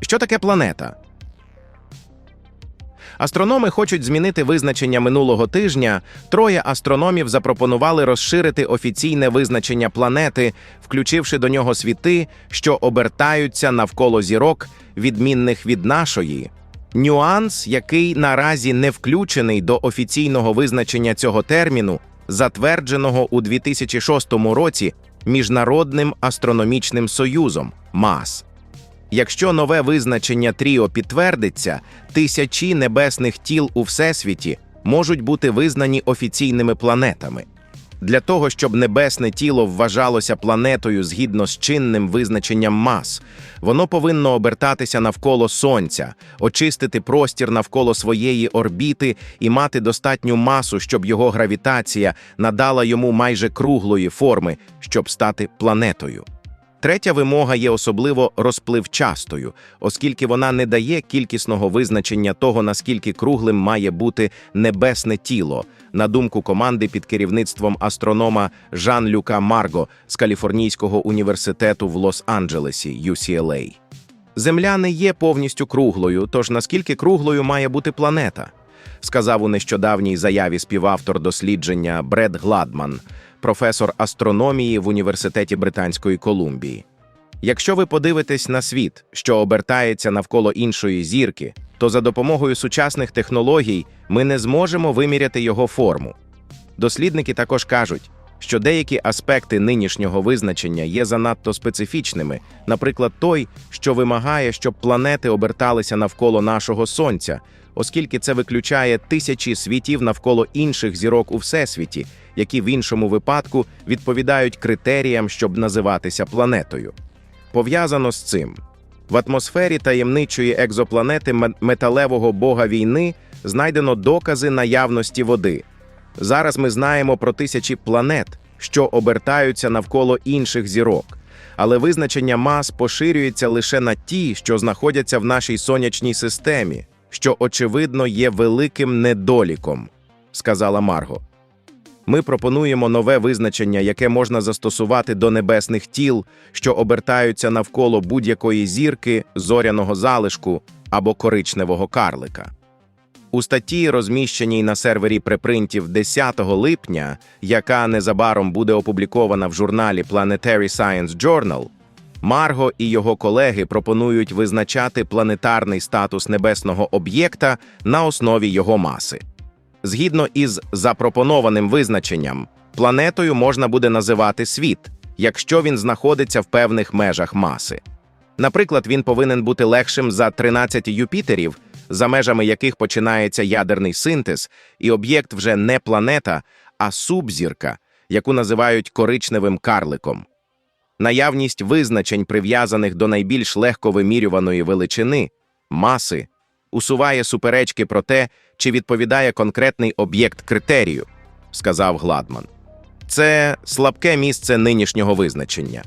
Що таке планета? Астрономи хочуть змінити визначення минулого тижня. Троє астрономів запропонували розширити офіційне визначення планети, включивши до нього світи, що обертаються навколо зірок, відмінних від нашої. Нюанс, який наразі не включений до офіційного визначення цього терміну, затвердженого у 2006 році Міжнародним астрономічним союзом МАС. Якщо нове визначення Тріо підтвердиться, тисячі небесних тіл у всесвіті можуть бути визнані офіційними планетами. Для того, щоб небесне тіло вважалося планетою згідно з чинним визначенням мас, воно повинно обертатися навколо Сонця, очистити простір навколо своєї орбіти і мати достатню масу, щоб його гравітація надала йому майже круглої форми, щоб стати планетою. Третя вимога є особливо розпливчастою, оскільки вона не дає кількісного визначення того, наскільки круглим має бути небесне тіло, на думку команди під керівництвом астронома Жан-Люка Марго з Каліфорнійського університету в Лос-Анджелесі UCLA. Земля не є повністю круглою, тож наскільки круглою має бути планета? Сказав у нещодавній заяві співавтор дослідження Бред Гладман, професор астрономії в Університеті Британської Колумбії. Якщо ви подивитесь на світ, що обертається навколо іншої зірки, то за допомогою сучасних технологій ми не зможемо виміряти його форму. Дослідники також кажуть, що деякі аспекти нинішнього визначення є занадто специфічними, наприклад, той, що вимагає, щоб планети оберталися навколо нашого Сонця, оскільки це виключає тисячі світів навколо інших зірок у всесвіті, які в іншому випадку відповідають критеріям, щоб називатися планетою. Пов'язано з цим. В атмосфері таємничої екзопланети металевого бога війни знайдено докази наявності води. Зараз ми знаємо про тисячі планет, що обертаються навколо інших зірок, але визначення мас поширюється лише на ті, що знаходяться в нашій сонячній системі, що очевидно є великим недоліком, сказала Марго. Ми пропонуємо нове визначення, яке можна застосувати до небесних тіл, що обертаються навколо будь-якої зірки, зоряного залишку або коричневого карлика. У статті, розміщеній на сервері препринтів 10 липня, яка незабаром буде опублікована в журналі Planetary Science Journal, Марго і його колеги пропонують визначати планетарний статус небесного об'єкта на основі його маси. Згідно із запропонованим визначенням, планетою можна буде називати світ, якщо він знаходиться в певних межах маси. Наприклад, він повинен бути легшим за 13 Юпітерів, за межами яких починається ядерний синтез, і об'єкт вже не планета, а субзірка, яку називають коричневим карликом. Наявність визначень, прив'язаних до найбільш легко вимірюваної величини маси, усуває суперечки про те, чи відповідає конкретний об'єкт критерію, сказав Гладман. Це слабке місце нинішнього визначення.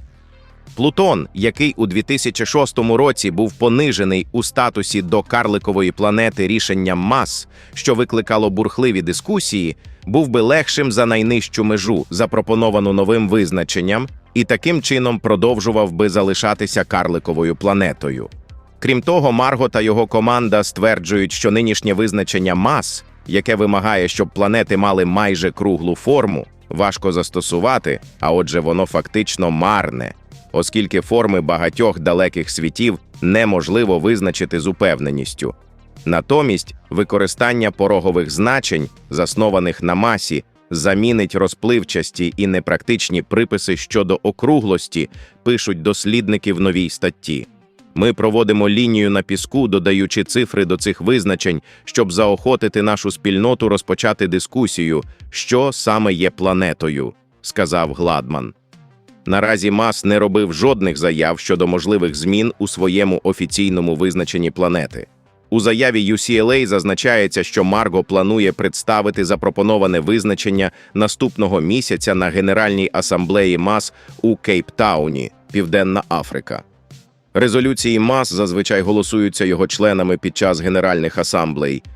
Плутон, який у 2006 році був понижений у статусі до карликової планети рішенням мас, що викликало бурхливі дискусії, був би легшим за найнижчу межу, запропоновану новим визначенням, і таким чином продовжував би залишатися карликовою планетою. Крім того, Марго та його команда стверджують, що нинішнє визначення мас, яке вимагає, щоб планети мали майже круглу форму, важко застосувати, а отже, воно фактично марне, оскільки форми багатьох далеких світів неможливо визначити з упевненістю. Натомість використання порогових значень, заснованих на масі, замінить розпливчасті і непрактичні приписи щодо округлості, пишуть дослідники в новій статті. Ми проводимо лінію на піску, додаючи цифри до цих визначень, щоб заохотити нашу спільноту розпочати дискусію, що саме є планетою, сказав Гладман. Наразі Мас не робив жодних заяв щодо можливих змін у своєму офіційному визначенні планети. У заяві UCLA зазначається, що Марго планує представити запропоноване визначення наступного місяця на Генеральній асамблеї МАС у Кейптауні, Південна Африка. Резолюції МАС зазвичай голосуються його членами під час генеральних асамблей –